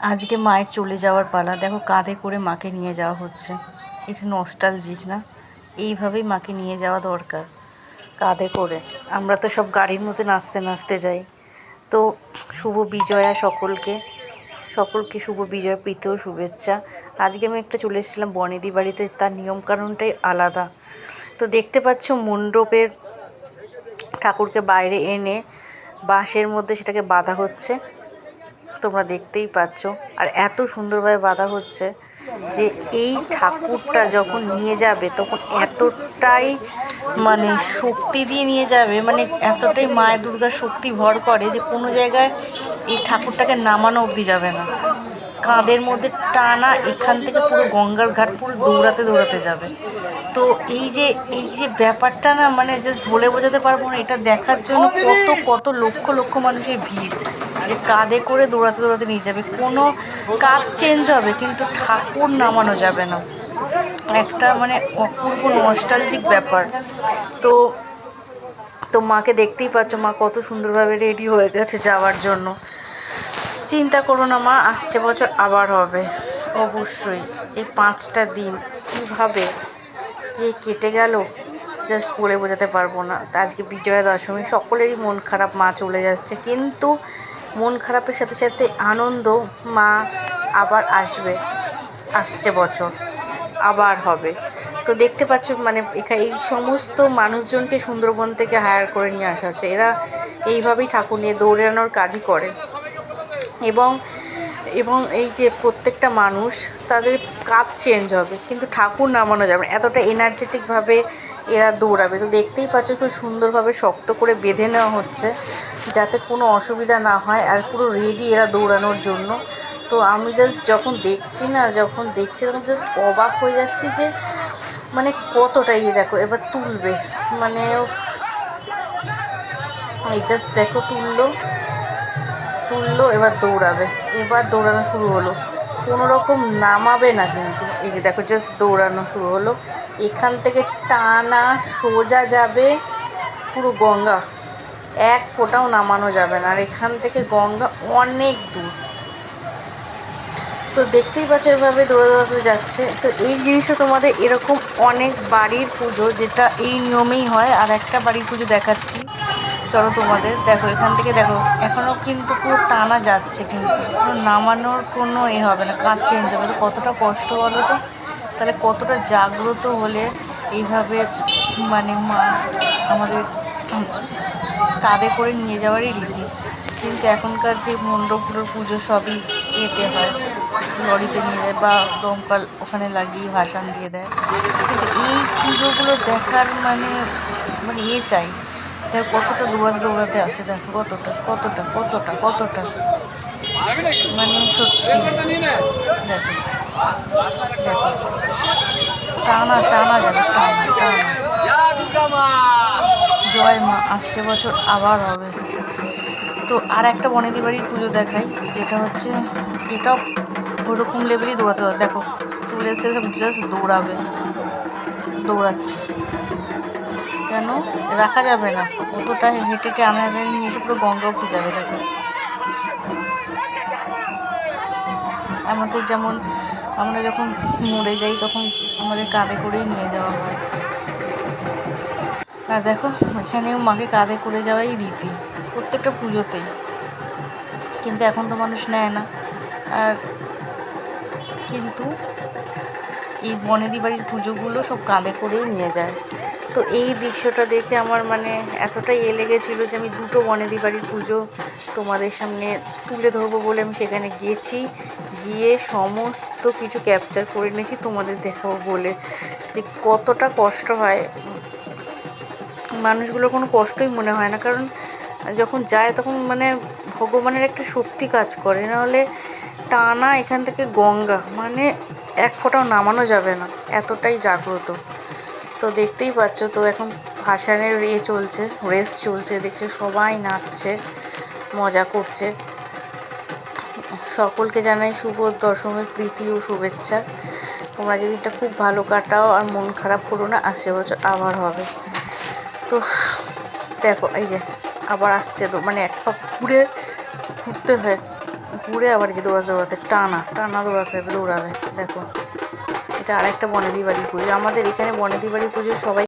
আজকে মায়ের চলে যাওয়ার পালা। দেখো কাঁধে করে মাকে নিয়ে যাওয়া হচ্ছে। এটা নস্টালজিক না? এইভাবেই মাকে নিয়ে যাওয়া দরকার, কাঁধে করে। আমরা তো সব গাড়ির মধ্যে নাচতে নাচতে যাই। তো শুভ বিজয়া সকলকে সকলকে শুভ বিজয় প্রীতীয় শুভেচ্ছা। আজকে আমি একটা চলে এসেছিলাম বনেদি বাড়িতে, তার নিয়মকানুনটাই আলাদা। তো দেখতে পাচ্ছ মণ্ডপের ঠাকুরকে বাইরে এনে বাঁশের মধ্যে সেটাকে বাঁধা হচ্ছে। তোমরা দেখতেই পাচ্ছ। আর এত সুন্দরভাবে বাঁধা হচ্ছে যে এই ঠাকুরটা যখন নিয়ে যাবে, তখন এতটাই মানে শক্তি দিয়ে নিয়ে যাবে মানে এতটাই মায়ের দুর্গার শক্তি ভর করে যে কোনো জায়গায় এই ঠাকুরটাকে নামানো অবধি যাবে না। কাঁধের মধ্যে টানা এখান থেকে পুরো গঙ্গার ঘাট পুরো দৌড়াতে দৌড়াতে যাবে। তো এই যে এই যে ব্যাপারটা না মানে জাস্ট বলে বোঝাতে পারব না, এটা দেখার জন্য কত কত লক্ষ লক্ষ মানুষের ভিড়। যে কাঁধে করে দৌড়াতে দৌড়াতে নিয়ে যাবে। কোনো কাজ চেঞ্জ হবে, কিন্তু ঠাকুর নামানো যাবে না। একটা মানে অপূর্ব নস্টালজিক ব্যাপার। তো তো মাকে দেখতেই পাচ্ছ, মা কত সুন্দরভাবে রেডি হয়ে গেছে যাওয়ার জন্য। চিন্তা করো না, মা আসছে বছর আবার হবে, অবশ্যই। এই পাঁচটা দিন, কীভাবে যে কেটে গেল জাস্ট বলে বোঝাতে পারব না। তা আজকে বিজয়া দশমী, সকলেরই মন খারাপ, মা চলে যাচ্ছে। কিন্তু মন খারাপের সাথে সাথে আনন্দ, মা আবার আসবে, আসছে বছর, আবার হবে। তো দেখতে পাচ্ছ মানে এখানে এই সমস্ত মানুষজনকে সুন্দরবন থেকে হায়ার করে নিয়ে আসা হচ্ছে। এরা এইভাবেই ঠাকুর নিয়ে দৌড়ানোর কাজই করে। এবং এবং এই যে প্রত্যেকটা মানুষ তাদের কাজ চেঞ্জ হবে, কিন্তু ঠাকুর নামানো যাবে না। এতটা এনার্জেটিকভাবে এরা দৌড়াবে। তো দেখতেই পাচ্ছ খুব সুন্দরভাবে শক্ত করে বেঁধে নেওয়া হচ্ছে, যাতে কোনো অসুবিধা না হয় আর পুরো রেডি এরা দৌড়ানোর জন্য। তো আমি জাস্ট যখন দেখছি না, যখন দেখছি তখন জাস্ট অবাক হয়ে যাচ্ছি যে মানে কতটা ইয়ে দেখো, এবার তুলবে। মানে এই জাস্ট দেখো তুললো। তুললো, এবার দৌড়াবে। এবার দৌড়ানো শুরু হলো। কোনো রকম নামাবে না কিন্তু। এই যে দেখো জাস্ট দৌড়ানো শুরু হলো। এখান থেকে টানা সোজা যাবে পুরো গঙ্গা। এক ফোঁটাও নামানো যাবে না। আর এখান থেকে গঙ্গা অনেক দূর। তো দেখতেই পাচ্ছ এভাবে দৌড়ে দৌড়াতে যাচ্ছে। তো এই জিনিসটা তোমাদের এরকম অনেক বাড়ির পুজো, যেটা এই নিয়মেই হয়। আর একটা বাড়ির পুজো দেখাচ্ছি। চলো তোমাদের, দেখো, এখান থেকে দেখো এখনও কিন্তু পুরো টানা যাচ্ছে কিন্তু। নামানোর কোনো এ হবে না, কাজ চেঞ্জ হবে। তো কতটা কষ্ট বলো তো? তাহলে কতটা জাগ্রত হলে এইভাবে মানে মা, আমাদের কাঁধে করে নিয়ে যাওয়ারই রীতি। কিন্তু এখনকার যে মণ্ডপগুলোর পুজো সবই এতে হয়। লরিতে নিয়ে যায় বা দমকাল ওখানে লাগিয়ে ভাসান দিয়ে দেয়। কিন্তু এই পুজোগুলো দেখার মানে মানে ইয়ে চাই। দেখ, কতটা দৌড়াতে দৌড়াতে আসে, দেখ, কতটা কতটা কতটা কতটা। মানে সত্যি। দেখো টানা টানা যাবে, টানা টানা। জয় মা, আসছে বছর আবার হবে। তো আর একটা বনেদি বাড়ির পুজো দেখাই, যেটা হচ্ছে, এটাও ওরকম লেভেলই দৌড়াতে দেখো, চলে এসে সব জাস্ট দৌড়াবে। দৌড়াচ্ছে। কেন? রাখা যাবে না। অতটা হেঁটে হেঁটে আনাগানি নিয়ে এসে পুরো গঙ্গা অব্দি যাবে, দেখো। আমাদের যেমন, আমরা যখন মরে যাই, তখন আমাদের কাঁধে করেই নিয়ে যাওয়া হয়। আর দেখো এখানেও মাকে কাঁধে করে যাওয়াই রীতি, প্রত্যেকটা পুজোতেই। কিন্তু এখন তো মানুষ নেয় না। আর কিন্তু এই বনেদি বাড়ির পুজোগুলো সব কাঁধে করেই নিয়ে যায়। তো এই দৃশ্যটা দেখে আমার মানে এতটাই এ লেগেছিলো যে আমি দুটো বনেদি বাড়ির পুজো তোমাদের সামনে তুলে ধরবো বলে আমি সেখানে গেছি। গিয়ে সমস্ত কিছু ক্যাপচার করে নিয়েছি তোমাদের দেখাবো বলে। যে কতটা কষ্ট হয়। মানুষগুলো কোনো কষ্টই মনে হয় না। কারণ যখন যায় তখন মানে ভগবানের একটা শক্তি কাজ করে। নাহলে টানা এখান থেকে গঙ্গা মানে এক ফোঁটাও নামানো যাবে না। এতটাই জাগ্রত। তো দেখতেই পাচ্ছ, তো এখন ভাসানের ইয়ে চলছে, রেস চলছে, দেখছে সবাই নাচছে, মজা করছে। সকলকে জানাই শুভ দশমীর প্রীতি ও শুভেচ্ছা। তোমরা যেদিনটা খুব ভালো কাটাও আর মন খারাপ করো না আসছে বছর আবার হবে। তো দেখো, এই যে আবার আসছে তো মানে এক পা ঘুরে ঘুরতে হয়, ঘুরে আবার যে দৌড়াতে দৌড়াতে টানা টানা দৌড়াতে হবে দৌড়াবে, দেখো। এটা আরেকটা বনেদি বাড়ির পুজো। আমাদের এখানে বনেদি বাড়ির পুজো সবাই